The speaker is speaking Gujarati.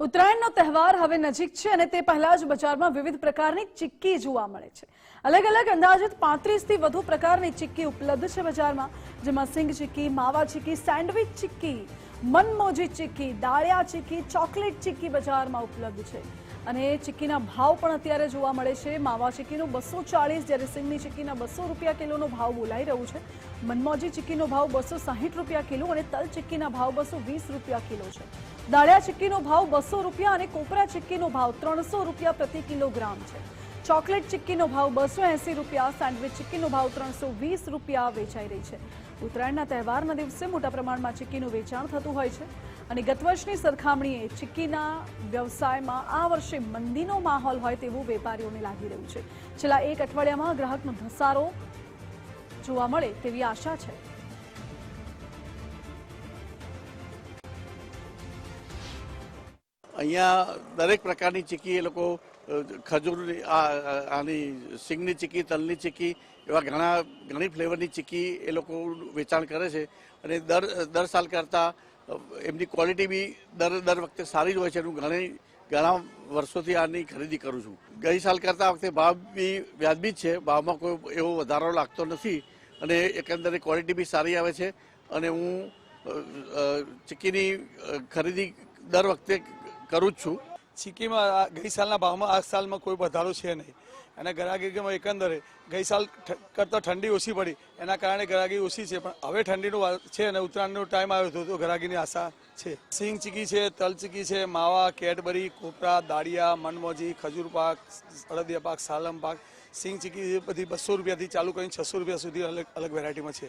ઉત્તરાયણનો તહેવાર હવે નજીક છે અને તે પહેલા જ બજારમાં વિવિધ પ્રકારની ચિક્કી જોવા મળે છે. અલગ અલગ અંદાજિત પાંત્રીસથી વધુ પ્રકારની ચિક્કી ઉપલબ્ધ છે બજારમાં. જેમાં સિંગ ચીકી માવા ચીક્કી, સેન્ડવિચ ચીક્કી, મનમોજી ચીક્કી, દાળિયા ચીક્કી, ચોકલેટ ચીક્કી બજારમાં ઉપલબ્ધ છે. અને ચીક્કીના ભાવ પણ અત્યારે જોવા મળે છે. માવા ચીકીનો બસો ચાળીસ, જ્યારે સિંગની ચીક્કીના બસો રૂપિયા કિલોનો ભાવ બોલાઈ રહ્યું છે. મનમોજી ચીકીનો ભાવ બસો સાહીઠ રૂપિયા કિલો અને તલ ચીક્કીના ભાવ બસો વીસ રૂપિયા કિલો છે. દાળિયા ચીકીનો ભાવ બસો રૂપિયા અને કોપરા ચીક્કીનો ભાવ ત્રણસો રૂપિયા પ્રતિ કિલોગ્રામ છે. ચોકલેટ ચિક્કીનો ભાવ બસો એંસી રૂપિયા, સેન્ડવિચ ચિક્કીનો ભાવ ત્રણસો વીસ રૂપિયા વેચાઈ રહી છે. ઉત્તરાયણના તહેવારના દિવસે મોટા પ્રમાણમાં ચિક્કીનું વેચાણ થતું હોય છે અને ગત વર્ષની સરખામણીએ ચિક્કીના વ્યવસાયમાં આ વર્ષે મંદીનો માહોલ હોય તેવું વેપારીઓને લાગી રહ્યું છે. છેલ્લા એક અઠવાડિયામાં ગ્રાહકનો ધસારો જોવા મળે તેવી આશા છે. અહીંયા દરેક પ્રકારની ચીકી એ લોકો ખજૂરની આની સિંગની ચીકી, તલની ચીકી, એવા ઘણા, ઘણી ફ્લેવરની ચીકી એ લોકો વેચાણ કરે છે. અને દર દર સાલ કરતાં એમની ક્વોલિટી બી દર દર વખતે સારી જ હોય છે. હું ઘણી, ઘણા વર્ષોથી આની ખરીદી કરું છું. ગઈ સાલ કરતાં વખતે ભાવ બી વ્યાજબી જ છે. ભાવમાં કોઈ એવો વધારો લાગતો નથી. અને એકંદરે ક્વોલિટી બી સારી આવે છે. અને હું ચીકીની ખરીદી દર વખતે કરું જ છું. ચીકીમાં ગઈ સાલના ભાવમાં આ સાલમાં કોઈ વધારો છે નહીં. અને ગરાગીમાં એકંદરે ગઈ સાલ કરતાં ઠંડી ઓછી પડી. એના કારણે ગરાગી ઓછી છે, પણ હવે ઠંડીનું છે અને ઉત્તરાયણનો ટાઈમ આવ્યો હતો, તો ગરાગીની આશા છે. સિંગ ચીકી છે, તલ ચીકી છે, માવા, કેડબરી, કોપરા, દાળિયા, મનમોજી, ખજૂર પાક, અડદિયા પાક, સાલમ પાક. સિંગ ચીકી બધી બસો રૂપિયાથી ચાલુ કરીને છસો રૂપિયા સુધી અલગ અલગ વેરાયટીમાં છે.